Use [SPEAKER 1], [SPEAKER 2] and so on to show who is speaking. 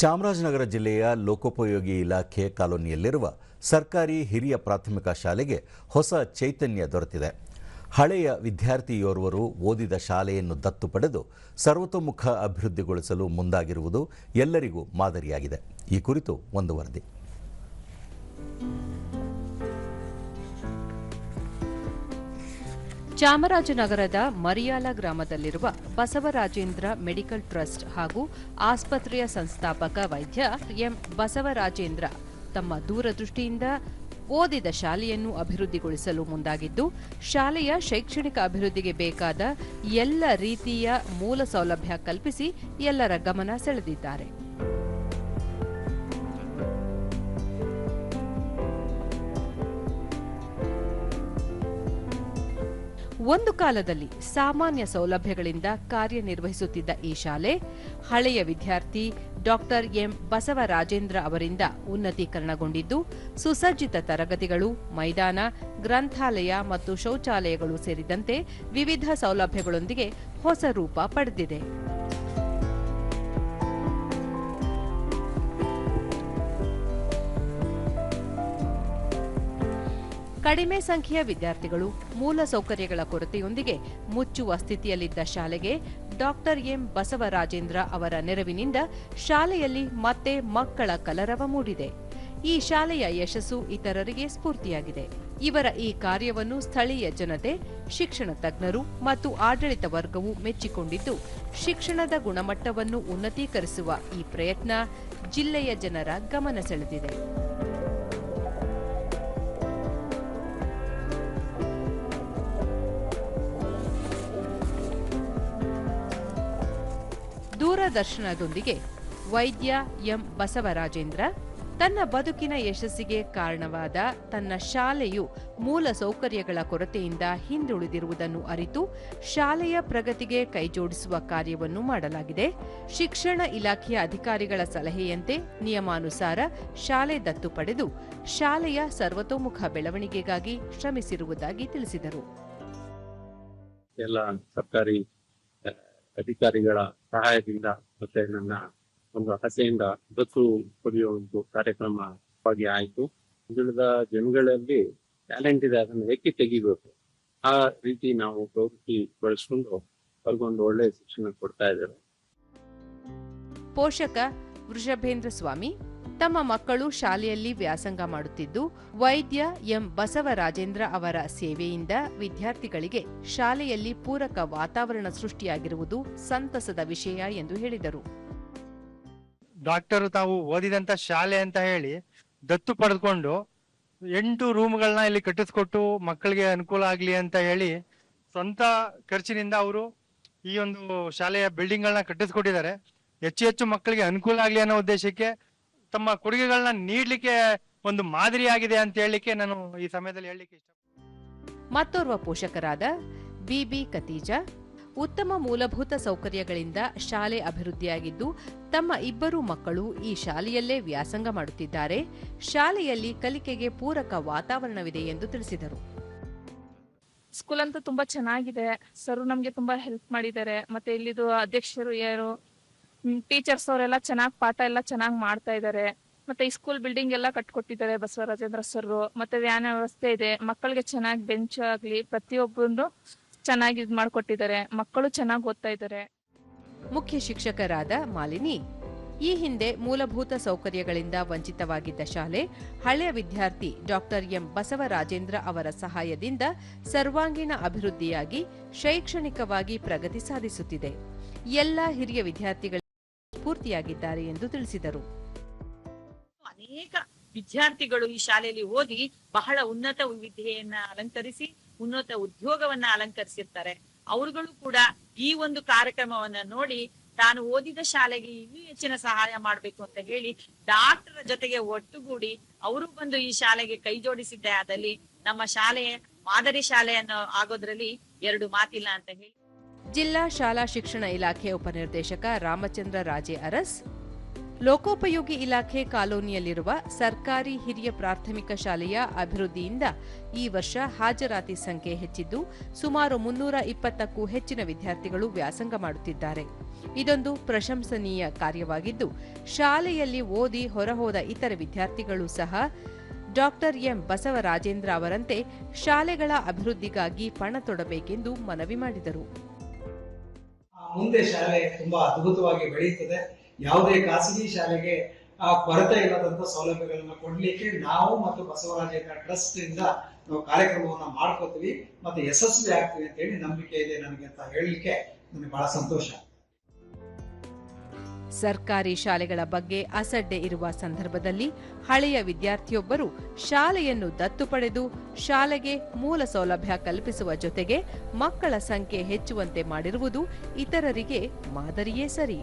[SPEAKER 1] ಚಾಮರಾಜನಗರ ಜಿಲ್ಲೆಯ ಲೋಕೋಪಯೋಗಿ ಇಲಾಖೆ ಕಾಲೋನಿಯಲ್ಲಿರುವ ಸರ್ಕಾರಿ ಹಿರಿಯ ಪ್ರಾಥಮಿಕ ಶಾಲೆಗೆ ಹೊಸ ಚೈತನ್ಯ ದೊರೆತಿದೆ. ಹಳೆಯ ವಿದ್ಯಾರ್ಥಿಯೋರ್ವರು ಓದಿದ ಶಾಲೆಯನ್ನು ದತ್ತು ಪಡೆದು ಸರ್ವತೋಮುಖ ಅಭಿವೃದ್ಧಿಗೊಳಿಸಲು ಮುಂದಾಗಿರುವುದು ಎಲ್ಲರಿಗೂ ಮಾದರಿಯಾಗಿದೆ. ಈ ಕುರಿತು ಒಂದು ವರದಿ.
[SPEAKER 2] ಚಾಮರಾಜನಗರದ ಮರಿಯಾಲ ಗ್ರಾಮದಲ್ಲಿರುವ ಬಸವರಾಜೇಂದ್ರ ಮೆಡಿಕಲ್ ಟ್ರಸ್ಟ್ ಹಾಗೂ ಆಸ್ಪತ್ರೆಯ ಸಂಸ್ಥಾಪಕ ವೈದ್ಯ ಎಂ ಬಸವರಾಜೇಂದ್ರ ತಮ್ಮ ದೂರದೃಷ್ಟಿಯಿಂದ ಓದಿದ ಶಾಲೆಯನ್ನು ಅಭಿವೃದ್ಧಿಗೊಳಿಸಲು ಮುಂದಾಗಿದ್ದು, ಶಾಲೆಯ ಶೈಕ್ಷಣಿಕ ಅಭಿವೃದ್ಧಿಗೆ ಬೇಕಾದ ಎಲ್ಲ ರೀತಿಯ ಮೂಲ ಸೌಲಭ್ಯ ಕಲ್ಪಿಸಿ ಎಲ್ಲರ ಗಮನ ಸೆಳೆದಿದ್ದಾರೆ. ಒಂದು ಕಾಲದಲ್ಲಿ ಸಾಮಾನ್ಯ ಸೌಲಭ್ಯಗಳಿಂದ ಕಾರ್ಯನಿರ್ವಹಿಸುತ್ತಿದ್ದ ಈ ಶಾಲೆ, ಹಳೆಯ ವಿದ್ಯಾರ್ಥಿ ಡಾಕ್ಟರ್ ಎಂ ಬಸವರಾಜೇಂದ್ರ ಅವರಿಂದ ಉನ್ನತೀಕರಣಗೊಂಡಿದ್ದು, ಸುಸಜ್ಜಿತ ತರಗತಿಗಳು, ಮೈದಾನ, ಗ್ರಂಥಾಲಯ ಮತ್ತು ಶೌಚಾಲಯಗಳು ಸೇರಿದಂತೆ ವಿವಿಧ ಸೌಲಭ್ಯಗಳೊಂದಿಗೆ ಹೊಸ ರೂಪ ಪಡೆದಿದೆ. ಕಡಿಮೆ ಸಂಖ್ಯೆಯ ವಿದ್ಯಾರ್ಥಿಗಳು ಮೂಲ ಸೌಕರ್ಯಗಳ ಕೊರತೆಯೊಂದಿಗೆ ಮುಚ್ಚುವ ಸ್ಥಿತಿಯಲ್ಲಿದ್ದ ಶಾಲೆಗೆ ಡಾಕ್ಟರ್ ಎಂ ಬಸವರಾಜೇಂದ್ರ ಅವರ ನೆರವಿನಿಂದ ಶಾಲೆಯಲ್ಲಿ ಮತ್ತೆ ಮಕ್ಕಳ ಕಲರವ ಮೂಡಿದೆ. ಈ ಶಾಲೆಯ ಯಶಸ್ಸು ಇತರರಿಗೆ ಸ್ಫೂರ್ತಿಯಾಗಿದೆ. ಇವರ ಈ ಕಾರ್ಯವನ್ನು ಸ್ಥಳೀಯ ಜನತೆ, ಶಿಕ್ಷಣ ತಜ್ಞರು ಮತ್ತು ಆಡಳಿತ ವರ್ಗವು ಮೆಚ್ಚಿಕೊಂಡಿದ್ದು, ಶಿಕ್ಷಣದ ಗುಣಮಟ್ಟವನ್ನು ಉನ್ನತೀಕರಿಸುವ ಈ ಪ್ರಯತ್ನ ಜಿಲ್ಲೆಯ ಜನರ ಗಮನ ಸೆಳೆದಿದೆ. ದೂರದರ್ಶನದೊಂದಿಗೆ ವೈದ್ಯ ಎಂ ಬಸವರಾಜೇಂದ್ರ ತನ್ನ ಬದುಕಿನ ಯಶಸ್ಸಿಗೆ ಕಾರಣವಾದ ತನ್ನ ಶಾಲೆಯು ಮೂಲ ಸೌಕರ್ಯಗಳ ಕೊರತೆಯಿಂದ ಹಿಂದುಳಿದಿರುವುದನ್ನು ಅರಿತು ಶಾಲೆಯ ಪ್ರಗತಿಗೆ ಕೈಜೋಡಿಸುವ ಕಾರ್ಯವನ್ನು ಮಾಡಲಾಗಿದೆ. ಶಿಕ್ಷಣ ಇಲಾಖೆಯ ಅಧಿಕಾರಿಗಳ ಸಲಹೆಯಂತೆ ನಿಯಮಾನುಸಾರ ಶಾಲೆ ದತ್ತು ಪಡೆದು ಶಾಲೆಯ ಸರ್ವತೋಮುಖ ಬೆಳವಣಿಗೆಗಾಗಿ ಶ್ರಮಿಸಿರುವುದಾಗಿ ತಿಳಿಸಿದರು.
[SPEAKER 3] ಎಲ್ಲ ಸರ್ಕಾರಿ ಅಧಿಕಾರಿಗಳ ಸಹಾಯದಿಂದ ಮತ್ತೆ ನನ್ನ ಒಂದು ಆಸೆಯಿಂದ ದತ್ತು ಪಡೆಯುವ ಒಂದು ಕಾರ್ಯಕ್ರಮವಾಗಿ ಆಯ್ತು. ಹಿಂದುಳಿದ ಜನಗಳಲ್ಲಿ ಟ್ಯಾಲೆಂಟ್ ಇದೆ, ಅದನ್ನು ಏಕೆ ತೆಗಿಬೇಕು. ಆ ರೀತಿ ನಾವು ಪ್ರವೃತ್ತಿ ಬಳಸ್ಕೊಂಡು ಅವ್ರಿಗೊಂದು ಒಳ್ಳೆಯ ಶಿಕ್ಷಣ ಕೊಡ್ತಾ ಇದ್ದೇವೆ.
[SPEAKER 2] ಪೋಷಕ ವೃಷಭೇಂದ್ರ ಸ್ವಾಮಿ ತಮ್ಮ ಮಕ್ಕಳು ಶಾಲೆಯಲ್ಲಿ ವ್ಯಾಸಂಗ ಮಾಡುತ್ತಿದ್ದು, ವೈದ್ಯ ಎಂ. ಬಸವರಾಜೇಂದ್ರ ಅವರ ಸೇವೆಯಿಂದ ವಿದ್ಯಾರ್ಥಿಗಳಿಗೆ ಶಾಲೆಯಲ್ಲಿ ಪೂರಕ ವಾತಾವರಣ ಸೃಷ್ಟಿಯಾಗಿರುವುದು ಸಂತಸದ ವಿಷಯ ಎಂದು ಹೇಳಿದರು.
[SPEAKER 4] ಡಾಕ್ಟರ್ ತಾವು ಓದಿದಂತ ಶಾಲೆ ಅಂತ ಹೇಳಿ ದತ್ತು ಪಡೆದುಕೊಂಡು ಎಂಟು ರೂಮ್ಗಳನ್ನ ಇಲ್ಲಿ ಕಟ್ಟಿಸ್ಕೊಟ್ಟು ಮಕ್ಕಳಿಗೆ ಅನುಕೂಲ ಆಗ್ಲಿ ಅಂತ ಹೇಳಿ ಸ್ವಂತ ಖರ್ಚಿನಿಂದ ಅವರು ಈ ಒಂದು ಶಾಲೆಯ ಬಿಲ್ಡಿಂಗ್ ಗಳನ್ನ ಕಟ್ಟಿಸ್ಕೊಟ್ಟಿದ್ದಾರೆ. ಹೆಚ್ಚು ಹೆಚ್ಚು ಮಕ್ಕಳಿಗೆ ಅನುಕೂಲ ಆಗ್ಲಿ ಅನ್ನೋ ಉದ್ದೇಶಕ್ಕೆ ತಮ್ಮ ಕೊಡುಗೆಗಳನ್ನ ನೀಡಲಿಕ್ಕೆ ಒಂದು ಮಾದರಿಯಾಗಿದೆ ಅಂತ ಹೇಳಲಿಕ್ಕೆ ನಾನು ಈ ಸಮಯದಲ್ಲಿ ಹೇಳಲಿಕ್ಕೆ ಇಷ್ಟ
[SPEAKER 2] ಮತ್ತೋರ್ವ ಪೋಷಕರಾದ ಬಿಬಿ ಕತೀಜಾ ಉತ್ತಮ ಮೂಲಭೂತ ಸೌಕರ್ಯಗಳಿಂದ ಶಾಲೆ ಅಭಿವೃದ್ಧಿಯಾಗಿದ್ದು ತಮ್ಮ ಇಬ್ಬರು ಮಕ್ಕಳು ಈ ಶಾಲೆಯಲ್ಲೇ ವ್ಯಾಸಂಗ ಮಾಡುತ್ತಿದ್ದಾರೆ. ಶಾಲೆಯಲ್ಲಿ ಕಲಿಕೆಗೆ ಪೂರಕ ವಾತಾವರಣವಿದೆ ಎಂದು ತಿಳಿಸಿದರು.
[SPEAKER 5] ಸ್ಕೂಲ್ ಅಂತೂ ತುಂಬಾ ಚೆನ್ನಾಗಿದೆ. ಸರ್ ನಮ್ಗೆ ತುಂಬಾ ಹೆಲ್ಪ್ ಮಾಡಿದ್ದಾರೆ. ಮತ್ತೆ ಇಲ್ಲಿದು ಅಧ್ಯಕ್ಷರು ಯಾರು? ಟೀಚರ್ಸ್ ಅವರೆಲ್ಲ ಚೆನ್ನಾಗಿ ಪಾಠ ಎಲ್ಲ ಚೆನ್ನಾಗಿ ಮಾಡ್ತಾ ಇದ್ದಾರೆ ಮತ್ತೆ ಈ ಸ್ಕೂಲ್ ಬಿಲ್ಡಿಂಗ್ ಎಲ್ಲ ಕಟ್ಕೊಟ್ಟಿದ್ದಾರೆ ಬಸವರಾಜೇಂದ್ರ ಸರ್ ಮತ್ತೆ ವ್ಯಾನ್ ವ್ಯವಸ್ಥೆ ಇದೆ. ಮಕ್ಕಳಿಗೆ ಚೆನ್ನಾಗಿ ಬೆಂಚ್ ಆಗ್ಲಿ ಪ್ರತಿಯೊಬ್ಬರು ಚೆನ್ನಾಗಿ ಇದ್ ಮಾಡ್ಕೊಟ್ಟಿದ್ದಾರೆ. ಮಕ್ಕಳು ಚೆನ್ನಾಗಿ ಓದ್ತಾ ಇದ್ದಾರೆ
[SPEAKER 2] ಮುಖ್ಯ ಶಿಕ್ಷಕರಾದ ಮಾಲಿನಿ. ಈ ಹಿಂದೆ ಮೂಲಭೂತ ಸೌಕರ್ಯಗಳಿಂದ ವಂಚಿತವಾಗಿದ್ದ ಶಾಲೆ, ಹಳೆಯ ವಿದ್ಯಾರ್ಥಿ ಡಾಕ್ಟರ್ ಎಂ ಬಸವರಾಜೇಂದ್ರ ಅವರ ಸಹಾಯದಿಂದ ಸರ್ವಾಂಗೀಣ ಅಭಿವೃದ್ಧಿಯಾಗಿ ಶೈಕ್ಷಣಿಕವಾಗಿ ಪ್ರಗತಿ ಸಾಧಿಸುತ್ತಿದೆ. ಎಲ್ಲ ಹಿರಿಯ ವಿದ್ಯಾರ್ಥಿಗಳಿಗೆ ಸ್ಫೂರ್ತಿಯಾಗಿದ್ದಾರೆ ಎಂದು ತಿಳಿಸಿದರು.
[SPEAKER 6] ಅನೇಕ ವಿದ್ಯಾರ್ಥಿಗಳು ಈ ಶಾಲೆಯಲ್ಲಿ ಓದಿ ಬಹಳ ಉನ್ನತ ವಿದ್ಯೆಯನ್ನ ಅಲಂಕರಿಸಿ, ಉನ್ನತ ಉದ್ಯೋಗವನ್ನ ಅಲಂಕರಿಸಿರ್ತಾರೆ. ಅವರುಗಳು ಕೂಡ ಈ ಒಂದು ಕಾರ್ಯಕ್ರಮವನ್ನ ನೋಡಿ ತಾನು ಓದಿದ ಶಾಲೆಗೆ ಇನ್ನೂ ಹೆಚ್ಚಿನ ಸಹಾಯ ಮಾಡಬೇಕು ಅಂತ ಹೇಳಿ ಡಾಕ್ಟರ್ ಜೊತೆಗೆ ಒಟ್ಟುಗೂಡಿ ಅವರು ಬಂದು ಈ ಶಾಲೆಗೆ ಕೈ ಜೋಡಿಸಿದ್ದೆ ಆದಲ್ಲಿ ನಮ್ಮ ಶಾಲೆ ಮಾದರಿ ಶಾಲೆಯನ್ನು ಆಗೋದ್ರಲ್ಲಿ ಎರಡು ಮಾತಿಲ್ಲ ಅಂತ ಹೇಳಿ
[SPEAKER 2] ಜಿಲ್ಲಾ ಶಾಲಾ ಶಿಕ್ಷಣ ಇಲಾಖೆ ಉಪನಿರ್ದೇಶಕ ರಾಮಚಂದ್ರ ರಾಜೇ ಅರಸ್, ಲೋಕೋಪಯೋಗಿ ಇಲಾಖೆ ಕಾಲೋನಿಯಲ್ಲಿರುವ ಸರ್ಕಾರಿ ಹಿರಿಯ ಪ್ರಾಥಮಿಕ ಶಾಲೆಯ ಅಭಿವೃದ್ಧಿಯಿಂದ ಈ ವರ್ಷ ಹಾಜರಾತಿ ಸಂಖ್ಯೆ ಹೆಚ್ಚಿದ್ದು, ಸುಮಾರು ಮುನ್ನೂರ ಇಪ್ಪತ್ತಕ್ಕೂ ಹೆಚ್ಚಿನ ವಿದ್ಯಾರ್ಥಿಗಳು ವ್ಯಾಸಂಗ ಮಾಡುತ್ತಿದ್ದಾರೆ. ಇದೊಂದು ಪ್ರಶಂಸನೀಯ ಕಾರ್ಯವಾಗಿದ್ದು, ಶಾಲೆಯಲ್ಲಿ ಓದಿ ಹೊರಹೋದ ಇತರ ವಿದ್ಯಾರ್ಥಿಗಳು ಸಹ ಡಾಕ್ಟರ್ ಎಂ ಬಸವರಾಜೇಂದ್ರ ಅವರಂತೆ ಶಾಲೆಗಳ ಅಭಿವೃದ್ಧಿಗಾಗಿ ಪಣ ತೊಡಬೇಕೆಂದು ಮನವಿ ಮಾಡಿದರು.
[SPEAKER 7] ಮುಂದೆ ಶಾಲೆ ತುಂಬಾ ಅದ್ಭುತವಾಗಿ ಬೆಳೆಯುತ್ತದೆ. ಯಾವುದೇ ಖಾಸಗಿ ಶಾಲೆಗೆ ಆ, ಕೊರತೆ ಇಲ್ಲದಂತ ಸೌಲಭ್ಯಗಳನ್ನ ಕೊಡ್ಲಿಕ್ಕೆ ನಾವು ಮತ್ತು ಬಸವರಾಜೇಂದ್ರ ಟ್ರಸ್ಟ್ ಇಂದ ನಾವು ಕಾರ್ಯಕ್ರಮವನ್ನ ಮಾಡ್ಕೋತೀವಿ. ಮತ್ತೆ ಯಶಸ್ವಿ ಆಗ್ತೀವಿ ಅಂತ ಹೇಳಿ ನಂಬಿಕೆ ಇದೆ ನನಗೆ ಅಂತ ಹೇಳಲಿಕ್ಕೆ ನನಗೆ ಬಹಳ ಸಂತೋಷ.
[SPEAKER 2] ಸರ್ಕಾರಿ ಶಾಲೆಗಳ ಬಗ್ಗೆ ಅಸಡ್ಡೆ ಇರುವ ಸಂದರ್ಭದಲ್ಲಿ ಹಳೆಯ ವಿದ್ಯಾರ್ಥಿಯೊಬ್ಬರು ಶಾಲೆಯನ್ನು ದತ್ತು ಪಡೆದು ಶಾಲೆಗೆ ಮೂಲ ಸೌಲಭ್ಯ ಕಲ್ಪಿಸುವ ಜೊತೆಗೆ ಮಕ್ಕಳ ಸಂಖ್ಯೆ ಹೆಚ್ಚುವಂತೆ ಮಾಡಿರುವುದು ಇತರರಿಗೆ ಮಾದರಿಯೇ ಸರಿ.